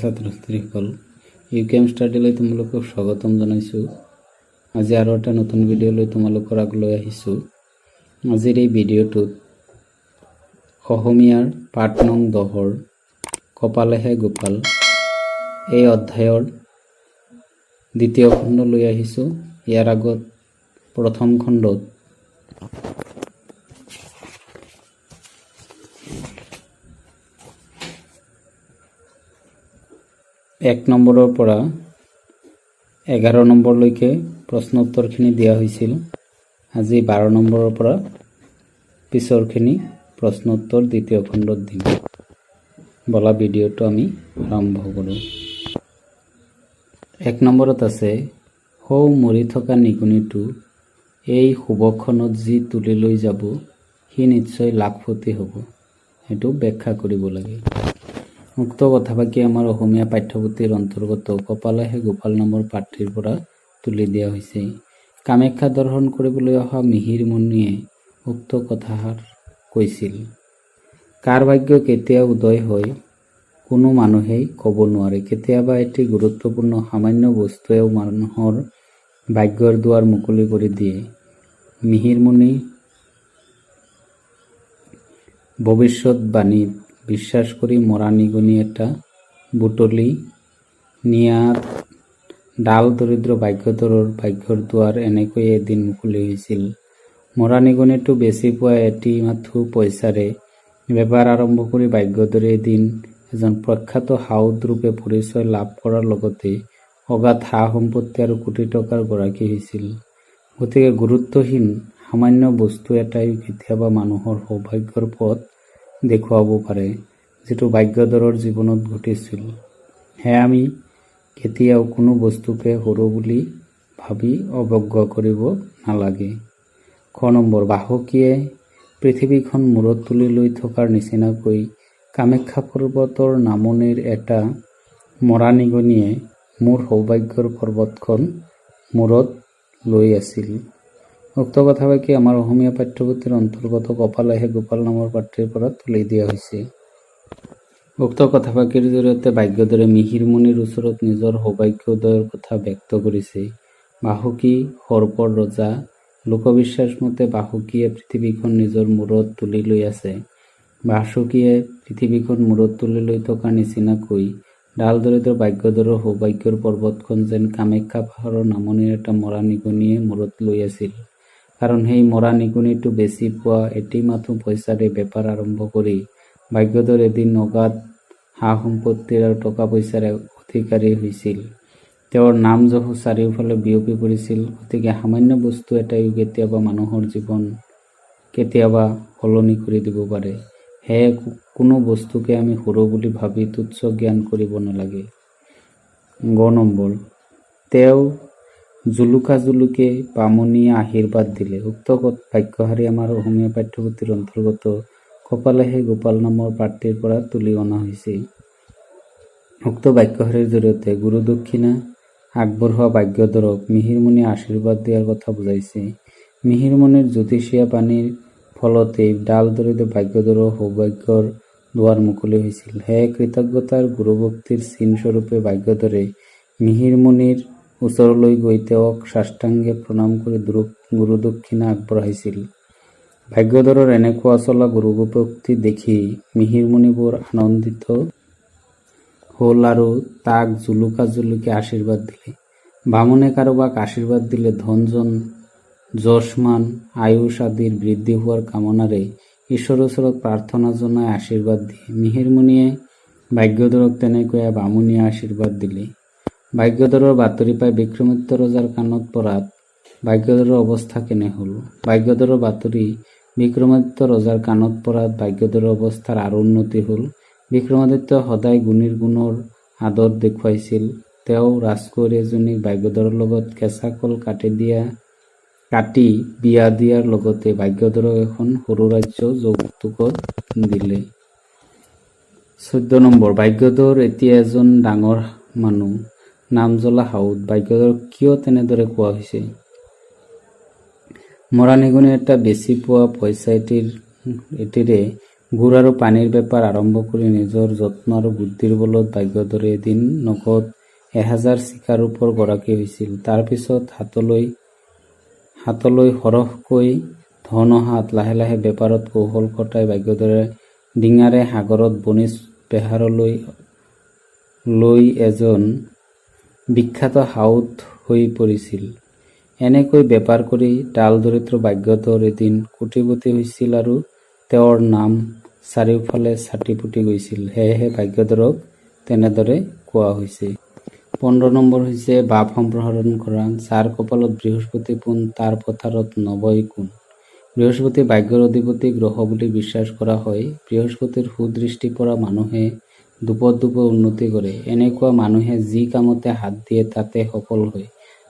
ছাত্ৰ ছাত্ৰীসকল you K M ষ্টাডিলৈ তোমালোকক স্বাগতম জনাইছোঁ। আজি আৰু এটা নতুন ভিডিঅ'লৈ তোমালোকৰ আগলৈ আহিছোঁ। আজিৰ এই ভিডিঅ'টোত অসমীয়াৰ পাঠ নং দহৰ কপালেহে গোপাল, এই অধ্যায়ৰ দ্বিতীয় খণ্ড লৈ আহিছোঁ। ইয়াৰ আগত প্ৰথম খণ্ডত এক নম্বৰৰ পৰা এঘাৰ নম্বৰলৈকে প্ৰশ্ন উত্তৰখিনি দিয়া হৈছিল। আজি বাৰ নম্বৰৰ পৰা পিছৰখিনি প্ৰশ্ন উত্তৰ দ্বিতীয় খণ্ডত দিম। বলা, ভিডিঅ'টো আমি আৰম্ভ কৰোঁ। এক নম্বৰত আছে, সৌ মৰি থকা নিগনিটো এই শুভক্ষণত যি তুলি লৈ যাব, সি নিশ্চয় লাখপতি হ'ব। সেইটো ব্যাখ্যা কৰিব লাগে। উক্ত কথাফাকি আমাৰ অসমীয়া পাঠ্যপুথিৰ অন্তৰ্গত কপালেহে গোপাল নামৰ পাঠটিৰ পৰা তুলি দিয়া হৈছে। কামাখ্যা দৰ্শন কৰিবলৈ অহা মিহিৰ মুনিয়ে উক্ত কথাষাৰ কৈছিল। কাৰ ভাগ্য কেতিয়া উদয় হয়, কোনো মানুহেই ক'ব নোৱাৰে। কেতিয়াবা এটি গুৰুত্বপূৰ্ণ সামান্য বস্তুৱেও মানুহৰ ভাগ্যৰ দুৱাৰ মুকলি কৰি দিয়ে। মিহিৰ মুনি ভৱিষ্যতবাণীত বিশ্বাস কৰি মৰা নিগনি এটা বুটলি নিয়াত ডাল দৰিদ্ৰ ভাগ্যধৰৰ ভাগ্যৰ দুৱাৰ এনেকৈ এদিন মুকলি হৈছিল। মৰা নিগনিটো বেচি পোৱা এটি মাথো পইচাৰে বেপাৰ আৰম্ভ কৰি ভাগ্যধৰে এদিন এজন প্ৰখ্যাত সাউদ ৰূপে পৰিচয় লাভ কৰাৰ লগতে অগাধ সা সম্পত্তি আৰু কোটি টকাৰ গৰাকী হৈছিল। গতিকে গুৰুত্বহীন, সামান্য বস্তু এটাই কেতিয়াবা মানুহৰ সৌভাগ্যৰ পথ দেখুৱাব পাৰে যিটো ভাগ্যধৰৰ জীৱনত ঘটিছিল। সেয়া আমি কেতিয়াও কোনো বস্তুকে সৰু বুলি ভাবি অৱজ্ঞা কৰিব নালাগে। খ নম্বৰ বাসুকীয়ে পৃথিৱীখন মূৰত তুলি লৈ থকাৰ নিচিনাকৈ কামাখ্যা পৰ্বতৰ নামনিৰ এটা মৰা নিগনিয়ে মোৰ সৌভাগ্যৰ পৰ্বতখন মূৰত লৈ আছিল। উক্ত কথাফাকি আমাৰ অসমীয়া পাঠ্যপুথিৰ অন্তৰ্গত কপালেহে গোপাল নামৰ পাঠটিৰ পৰা তুলি দিয়া হৈছে। উক্ত কথাফাকিৰ জৰিয়তে ভাগ্যধৰে মিহিৰ মুনিৰ ওচৰত নিজৰ সৌভাগ্যোদয়ৰ কথা ব্যক্ত কৰিছে। বাসুকী সৰ্পৰ ৰজা লোকবিশ্বাস মতে বাসুকীয়ে পৃথিৱীখন নিজৰ মূৰত তুলি লৈ আছে। বাসুকীয়ে পৃথিৱীখন মূৰত তুলি লৈ থকাৰ নিচিনাকৈ ডাল দৰিদ্ৰ ভাগ্যধৰৰ সৌভাগ্যৰ পৰ্বতখন যেন কামাখ্যা পাহাৰৰ নামনিৰ এটা মৰা নিগনিয়ে মূৰত লৈ আছিল। কাৰণ সেই মৰা নিগনিটো বেচি পোৱা, এটি মাথো পইচাৰে বেপাৰ আৰম্ভ কৰি ভাগ্যধৰ এদিন অগাধ সা সম্পত্তিৰ আৰু টকা পইচাৰ অধিকাৰী হৈছিল। তেওঁৰ নাম যশো চাৰিওফালে বিয়পি পৰিছিল, গতিকে সামান্য বস্তু এটাইও কেতিয়াবা মানুহৰ জীৱন কেতিয়াবা সলনি কৰি দিব পাৰে। সেয়ে কোনো বস্তুকে আমি সৰু বুলি ভাবি তুচ্ছ জ্ঞান কৰিব নালাগে। গ নম্বৰ। তেওঁ জুলুকা জুলুকে বামুণীয়ে আশীৰ্বাদ দিলে। উক্ত বাক্যশাৰী আমাৰ অসমীয়া পাঠ্যপুথিৰ অন্তৰ্গত কপালেহে গোপাল নামৰ পাঠটিৰ পৰা তুলি অনা হৈছে উক্ত বাক্যশাৰীৰ জৰিয়তে গুৰু দক্ষিণা আগবঢ়োৱা ভাগ্যধৰক মিহিৰমণিয়ে আশীৰ্বাদ দিয়াৰ কথা বুজাইছে। মিহিৰমণিৰ জ্যোতিষীয়া বাণীৰ ফলতেই ডাল দৰিদ্ৰ ভাগ্যধৰৰ সৌভাগ্যৰ দুৱাৰ মুকলি হৈছিল। সেয়ে কৃতজ্ঞতাৰ গুৰুভক্তিৰ চিনস্বৰূপে ভাগ্যধৰে মিহিৰমণিৰ ওচৰলৈ গৈ তেওঁক সাষ্টাংগে প্ৰণাম কৰি দুৰু- গুৰুদক্ষিণা আগবঢ়াইছিল। ভাগ্যধৰৰ এনেকুৱা চলা গুৰুভক্তি দেখি মিহিৰমণি বৰ আনন্দিত হ'ল আৰু তাক জুলুকা জুলুকি আশীৰ্বাদ দিলে। বামুণে কাৰোবাক আশীৰ্বাদ দিলে ধনজন যশমান আয়ুষ আদিৰ বৃদ্ধি হোৱাৰ কামনাৰে ঈশ্বৰৰ ওচৰত প্ৰাৰ্থনা জনাই আশীৰ্বাদ দিয়ে। মিহিৰমণিয়ে ভাগ্যধৰক তেনেকৈ বামুণীয়ে আশীৰ্বাদ দিলে। ভাগ্যধৰৰ বাতৰি পাই বিক্ৰমাদিত্য ৰজাৰ কাণত পৰাত ভাগ্যধৰৰ অৱস্থা কেনে হ'ল? ভাগ্যধৰৰ বাতৰি বিক্ৰমাদিত্য ৰজাৰ কাণত পৰাত ভাগ্যধৰৰ অৱস্থাৰ আৰু উন্নতি হ'ল? বিক্ৰমাদিত্য সদায় গুণীৰ গুণৰ আদৰ দেখুৱাইছিল। তেওঁ ৰাজকুঁৱৰী এজনীক ভাগ্যধৰৰ লগত কেঁচা কল কাটি দিয়া কাটি বিয়া দিয়াৰ লগতে ভাগ্যধৰক এখন সৰু ৰাজ্য যৌতুকত দিলে। চৈধ্য নম্বৰ ভাগ্যধৰ এতিয়া এজন ডাঙৰ মানুহ। নাম জ্বলা সাউদ কিয় তেনেদৰে কোৱা হৈছে মৰা নিগনি এটা বেচি পোৱা পইচা এটিৰ, এটিৰে গুড় আৰু পানীৰ বেপাৰ আৰম্ভ কৰি নিজৰ যত্ন আৰু বুদ্ধিৰ বলত ভাগ্যধৰে এদিন নগদ এহাজাৰ চিকাৰূপৰ গৰাকী হৈছিল। তাৰ পিছত হাতলৈ হাতলৈ সৰহকৈ ধন অহাত লাহে লাহে বেপাৰত কৌশল খটাই ভাগ্যধৰে ডিঙাৰে সাগৰত বণিজ বেহাৰলৈ, লৈ এজন বিখ্যাত সাউদ হৈ পৰিছিল। এনেকৈ বেপাৰ কৰি ডাল দৰিদ্ৰ ভাগ্যধৰ এদিন কোটিপতি হৈছিল আৰু তেওঁৰ নাম চাৰিওফালে ছাটি ফুটি গৈছিল। সেয়েহে ভাগ্যধৰক তেনেদৰে কোৱা হৈছে। পোন্ধৰ নম্বৰ হৈছে ভাৱ সম্প্ৰসাৰণ কৰা যাৰ কপালত বৃহস্পতি পোন, তাৰ পথাৰত নৱই কোন। বৃহস্পতি ভাগ্যৰ অধিপতি গ্ৰহ বুলি বিশ্বাস কৰা হয়। বৃহস্পতিৰ সুদৃষ্টি পৰা মানুহে দোপত দোপত উন্নতি কৰে। এনেকুৱা মানুহে যি কামতে হাত দিয়ে তাতে সফল হয়।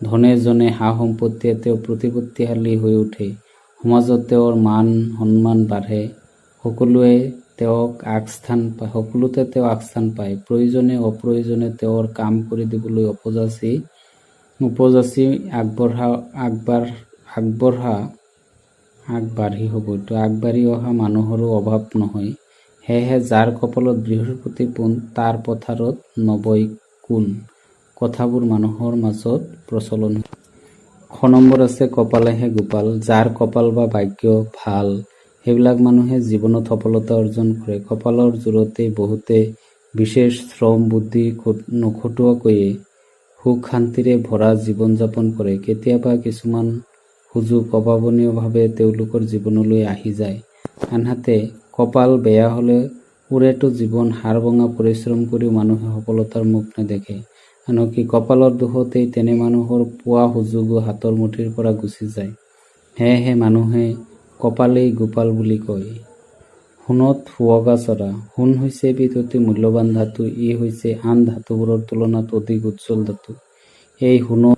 ধনে জনে সা-সম্পত্তিৰে তেওঁ প্ৰতিপত্তিশালী হৈ উঠে। সমাজত তেওঁৰ মান, সন্মান বাঢ়ে। সকলোৱে তেওঁক আগস্থান পায়, সকলোতে তেওঁ আগস্থান পায়। প্ৰয়োজনে অপ্ৰয়োজনে তেওঁৰ কাম কৰি দিবলৈ উপযাচি উপযাচি আগবঢ়া, আগবাঢ়, আগবঢ়া, আগবাঢ়ি হ'ব এইটো আগবাঢ়ি অহা মানুহৰো অভাৱ নহয়। সেয়েহে যাৰ কপালত বৃহস্পতি পোন, তাৰ পথাৰত নৱই কোন। কথাবোৰ মানুহৰ মাজত প্ৰচলন খ নম্বৰ আছে কপালেহে গোপাল, যাৰ কপাল বা ভাগ্য ভালো, সেইবিলাক মানুহে জীৱনত সফলতা অৰ্জন কৰে। কপালৰ জোৰতেই বহুতে বিশেষ শ্ৰম, বুদ্ধি নখটুৱাকৈয়ে সুখ শান্তিৰে ভৰা জীৱন যাপন কৰে। কেতিয়াবা কিছুমান সুযোগ অভাৱনীয়ভাৱে তেওঁলোকৰ জীৱনলৈ আহি যায়। আনহাতে কপাল বেয়া হলে ওৰেটো জীৱন হাড়-ভঙা পৰিশ্ৰম কৰিও মানুহে সফলতাৰ মুখ নেদেখে। আনকি কপালৰ দোষতেই তেনে মানুহৰ পোৱা সুযোগো হাতৰ মুঠিৰ পৰা গুচি যায়। সেয়েহে মানুহে কপালেই গোপাল বুলি কয়। সোণত সুৱগা চৰা সোণ হৈছে এবিধ অতি মূল্যৱান ধাতু। ই হৈছে আন ধাতুবোৰৰ তুলনাত অধিক উজ্জ্বল ধাতু। এই সোণৰ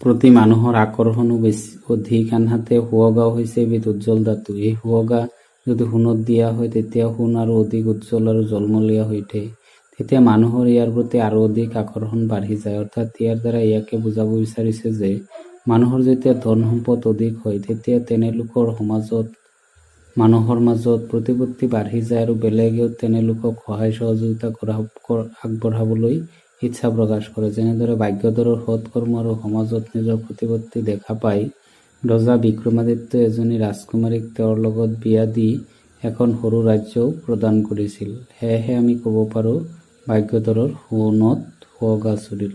প্ৰতি মানুহৰ আকৰ্ষণো বেছি অধিক। আনহাতে সুৱগাও হৈছে এবিধ উজ্জ্বল ধাতু। এই সুৱগা যদি সোণত দিয়া হয়, তেতিয়া সোণ আৰু অধিক উজ্জ্বল আৰু ঝলমলীয়া হৈ উঠে। তেতিয়া মানুহৰ ইয়াৰ প্ৰতি আৰু অধিক আকৰ্ষণ বাঢ়ি যায়। অৰ্থাৎ ইয়াৰ দ্বাৰা ইয়াকে বুজাব বিচাৰিছে যে, মানুহৰ যেতিয়া ধন সম্পদ অধিক হয়, তেতিয়া তেনে লোকৰ সমাজত, মানুহৰ মাজত প্ৰতিপত্তি বাঢ়ি যায় আৰু বেলেগেও তেনে লোকক সহায় সহযোগিতা কৰা আগবঢ়াবলৈ ইচ্ছা প্ৰকাশ কৰে। যেনেদৰে ভাগ্যধৰৰ সৎ কৰ্ম আৰু সমাজত নিজৰ প্ৰতিপত্তি দেখা পাই ৰজা বিক্ৰমাদিত্যই এজনী ৰাজকুমাৰীক তেওঁৰ লগত বিয়া দি এখন সৰু ৰাজ্যও প্ৰদান কৰিছিল। সেয়েহে আমি কব পাৰোঁ ভাগ্যধৰৰ সোণত সুৱগা চৰিল।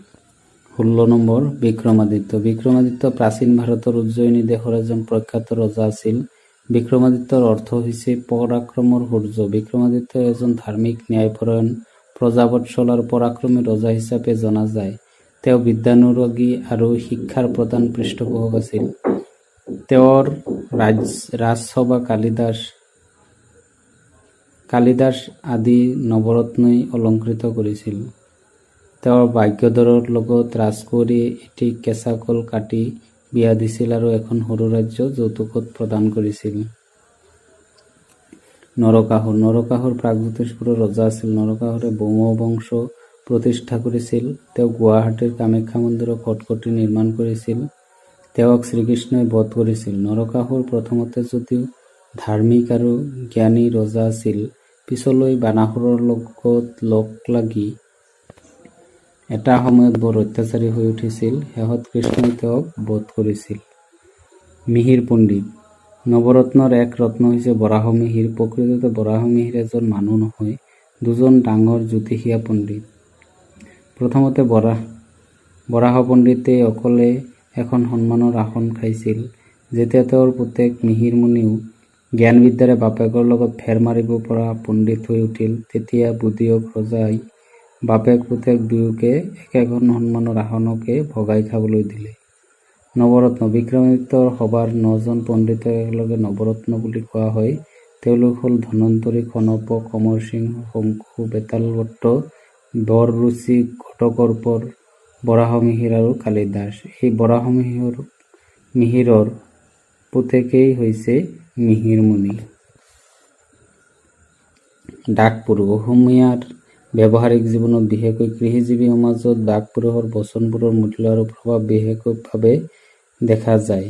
ষোল্ল নম্বৰ বিক্ৰমাদিত্য বিক্ৰমাদিত্য প্ৰাচীন ভাৰতৰ উজ্জয়িনী দেশৰ এজন প্ৰখ্যাত ৰজা আছিল। বিক্ৰমাদিত্যৰ অৰ্থ হৈছে পৰাক্ৰমৰ সূৰ্য। বিক্ৰমাদিত্য এজন ধাৰ্মিক, ন্যায়পৰায়ণ প্ৰজাবৎসল আৰু পৰাক্ৰমী ৰজা হিচাপে জনা যায়। তেওঁ বিদ্যানুৰাগী আৰু শিক্ষাৰ প্ৰধান পৃষ্ঠপোষক আছিল। তেওঁৰ ৰাজসভা কালিদাস কালিদাস আদি নৱৰত্নই অলংকৃত কৰিছিল। তেওঁ ভাগ্যধৰৰ লগত ৰাজকুঁৱৰীয়ে এটি কেঁচা কল কাটি বিয়া দিছিল আৰু এখন সৰু ৰাজ্য যৌতুকত প্ৰদান কৰিছিল। নৰকাসুৰ নৰকাসুৰ প্ৰাগজ্যোতিষপুৰৰ ৰজা আছিল। নৰকাসুৰে বংশ প্ৰতিষ্ঠা কৰিছিল। তেওঁ গুৱাহাটীৰ কামাখ্যা মন্দিৰত কটকটি নিৰ্মাণ কৰিছিল। তেওঁক শ্ৰীকৃষ্ণই বধ কৰিছিল। নৰকাসুৰ প্ৰথমতে যদিও ধাৰ্মিক আৰু জ্ঞানী ৰজা আছিল, পিছলৈ বানাসুৰৰ লগত লগ লাগি এটা সময়ত বৰ অত্যাচাৰী হৈ উঠিছিল। শেষত কৃষ্ণই তেওঁক বধ কৰিছিল। মিহিৰ পণ্ডিত নৱৰত্নৰ এক ৰত্ন হৈছে বৰাহ মিহিৰ। প্ৰকৃততে বৰাহ মিহিৰ এজন মানুহ নহয়, দুজন ডাঙৰ জ্যোতিষীয় পণ্ডিত। প্ৰথমতে বৰাহ পণ্ডিতেই অকলে এখন সন্মানৰ আসন খাইছিল। যেতিয়া তেওঁৰ পুতেক মিহিৰ মুনিও জ্ঞান-বিদ্যাৰে বাপেকৰ লগত ফেৰ মাৰিব পৰা পণ্ডিত হৈ উঠিল, তেতিয়া বুধিয়ক ৰজাই বাপেক পুতেক দুয়োকে একেখন সন্মানৰ আসনকে ভগাই খাবলৈ দিলে। নৱৰত্ন, বিক্ৰমাদিত্যৰ সভাৰ নজন পণ্ডিতক একেলগে নৱৰত্ন বুলি কোৱা হয়। তেওঁলোক হ'ল ধন্বন্তৰী কণপ কমৰসিংহ শংকু বেতালভট্ট বৰৰুচি, ঘটকৰ্পৰ বৰাহমিহিৰ আৰু কালিদাস। এই বৰাহ মিহিৰৰ পুতেকেই হৈছে মিহিৰমুনি। ডাক-পুৰুষ অসমীয়াৰ ব্যৱহাৰিক জীৱনত বিশেষকৈ কৃষিজীৱী সমাজত ডাক-পুৰুষৰ বচনবোৰৰ মূল্য আৰু প্ৰভাৱ বিশেষভাৱে দেখা যায়।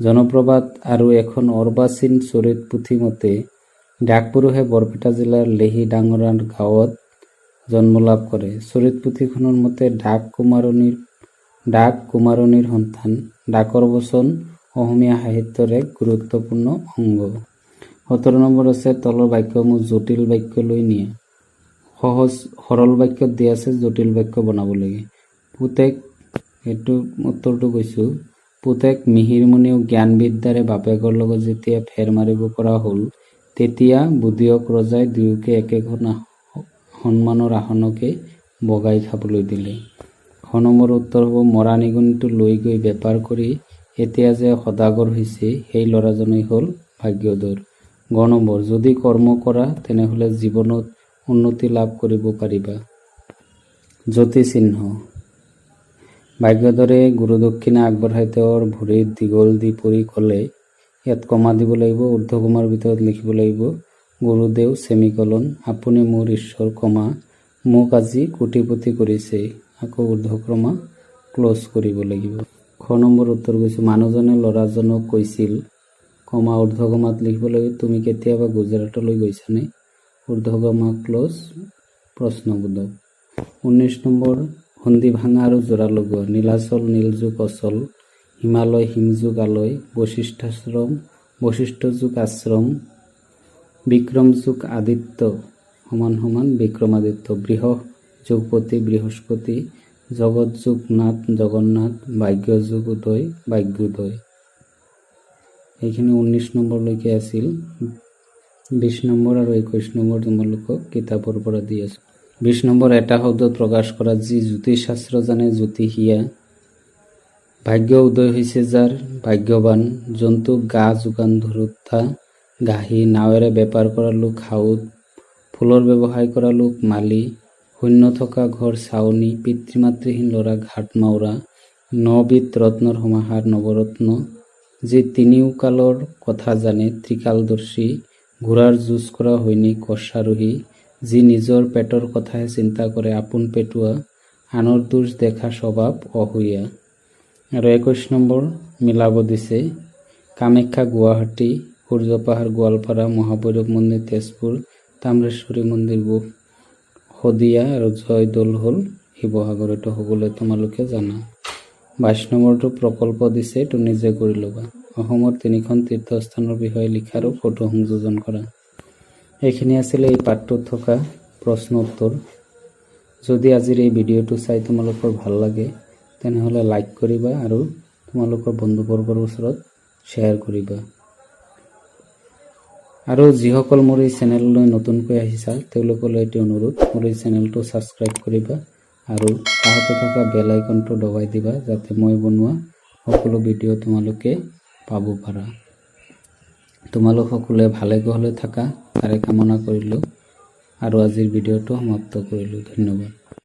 জনপ্ৰবাদ আৰু এখন অৰ্বাচীন চৰিত পুথিমতে মতে ডাক পুৰুষে বৰপেটা জিলাৰ লেহি ডাঙৰা গাঁৱত জন্ম লাভ কৰে চৰিত পুথিখনৰ মতে ডাক কুমাৰণীৰ ডাক কুমাৰণীৰ সন্তান, ডাকৰ বচন, অসমীয়া সাহিত্যৰ এক গুৰুত্বপূৰ্ণ অংগ। সোতৰ নম্বৰ আছে, তলৰ বাক্যসমূহ জটিল বাক্যলৈ নিয়ে। সহজ, সৰল বাক্যত দিয়া আছে জটিল বাক্য বনাব লাগে পুতেক, এইটো উত্তৰটো কৈছোঁ। পুতেক মিহিৰমণিও জ্ঞান বিদ্যাৰে বাপেকৰ লগত যেতিয়া ফেৰ মাৰিব পৰা হ'ল, তেতিয়া বুধিয়ক ৰজাই দুয়োকে একেখন সন্মানৰ আসনকে বগাই খাবলৈ দিলে। খ নম্বৰ উত্তৰ হ'ব, মৰা নিগনিটো লৈ গৈ বেপাৰ কৰি এতিয়া যে সদাগৰ হৈছে, সেই ল'ৰাজনেই হ'ল ভাগ্যধৰ গ যদি কৰ্ম কৰা, তেনেহ'লে জীৱনত উন্নতি লাভ কৰিব পাৰিবা। জ্যোতিচিহ্ন ভাগ্যধৰে গুৰুদক্ষিণা আগবঢ়াই তেওঁৰ ভৰিত দীঘল দি পৰি ক'লে, ইয়াত কমা দিব লাগিব ঊৰ্ধকমাৰ ভিতৰত লিখিব লাগিব গুৰুদেৱ ছেমিকলন আপুনি মোৰ ঈশ্বৰ কমা মোক আজি কোটিপতি কৰিছে, আকৌ ঊৰ্ধক্ৰমা ক্ল'জ কৰিব লাগিব। খ নম্বৰ উত্তৰ কৈছোঁ মানুহজনে ল'ৰাজনক কৈছিল কমা ঊৰ্ধকমাত লিখিব লাগিব তুমি কেতিয়াবা গুজৰাটলৈ গৈছানে? ঊৰ্ধকমা ক্ল'জ প্ৰশ্নবোধক। ঊনৈছ নম্বৰ খুন্দি ভাঙা আৰু জোৰা নীলাচল, নীলযুগ, অচল, হিমালয়, হিমযুগ, আলয়, বশিষ্ঠাশ্ৰম বশিষ্ঠ যুগ আশ্ৰম বিক্ৰম যুগ আদিত্য সমান সমান বিক্ৰমাদিত্য বৃহ যুগপতি, বৃহস্পতি জগত যুগ নাথ, জগন্নাথ, ভাগ্য যুগ উদয় ভাগ্যোদয় এইখিনি ঊনৈছ নম্বৰলৈকে আছিল। বিছ নম্বৰ আৰু একৈছ নম্বৰ তোমালোকক কিতাপৰ পৰা দি আছোঁ। বিছ নম্বৰ এটা শব্দত প্ৰকাশ কৰা যি জ্যোতিষশাস্ত্ৰ জানে জ্যোতিষীয়া ভাগ্য উদয় হৈছে যাৰ ভাগ্যৱান জন্তুক গা যোগান ধৰোঁতা। গাহী, নাৱেৰে বেপাৰ কৰা লোক হাউদ ফুলৰ ব্যৱসায় কৰা লোক, মালি, শূন্য থকা ঘৰ চাৱনি পিতৃ মাতৃহীন ল'ৰা, ঘাট মাউৰা নবিধ ৰত্নৰ সমাহাৰ, নৱৰত্ন, যি তিনিওকালৰ কথা জানে, ত্ৰিকালদৰ্শী, ঘোঁৰাৰ যুঁজ কৰা সৈনিক অশ্বাৰোহী যি নিজৰ পেটৰ কথাহে চিন্তা কৰে, আপোন পেটুৱা, আনৰ দোষ দেখা স্বভাৱ অসূয়া আৰু একৈছ নম্বৰ মিলাব দিছে, কামাখ্যা গুৱাহাটী সূৰ্য পাহাৰ গোৱালপাৰা মহাভৈৰৱ মন্দিৰ তেজপুৰ তাম্ৰেশ্বৰী মন্দিৰ শদিয়া আৰু জয়দৌল হ'ল শিৱসাগৰ। এইটো সকলোৱে তোমালোকে জানা। বাইছ নম্বৰটো প্ৰকল্প দিছে, এইটো নিজে কৰি ল'বা। অসমৰ তিনিখন তীৰ্থস্থানৰ বিষয়ে লিখা আৰু ফটো সংযোজন কৰা। এইখিনি আছিলে এই পাঠটোত থকা প্ৰশ্ন উত্তৰ। যদি আজিৰ এই ভিডিঅ'টো চাই তোমালোকৰ ভালো লাগে, তেনেহ'লে লাইক কৰিবা আৰু তোমালোকৰ বন্ধুবৰ্গৰ ওচৰত শ্বেয়াৰ কৰিবা। আৰু যিসকল মোৰ এই চেনেললৈ নতুনকৈ আহিছা, তেওঁলোকলৈ এটি অনুৰোধ, মোৰ এই চেনেলটো ছাবস্ক্ৰাইব কৰিবা আৰু কাষতে থকা বেল আইকনটো দবাই দিবা যাতে মই বনোৱা সকলো ভিডিঅ' তোমালোকে পাব পাৰা। তোমালোক সকলোৱে ভালে কুশলে থাকা তাৰে কামনা কৰিলোঁ আৰু আজিৰ ভিডিঅ'টো সমাপ্ত কৰিলোঁ। ধন্যবাদ।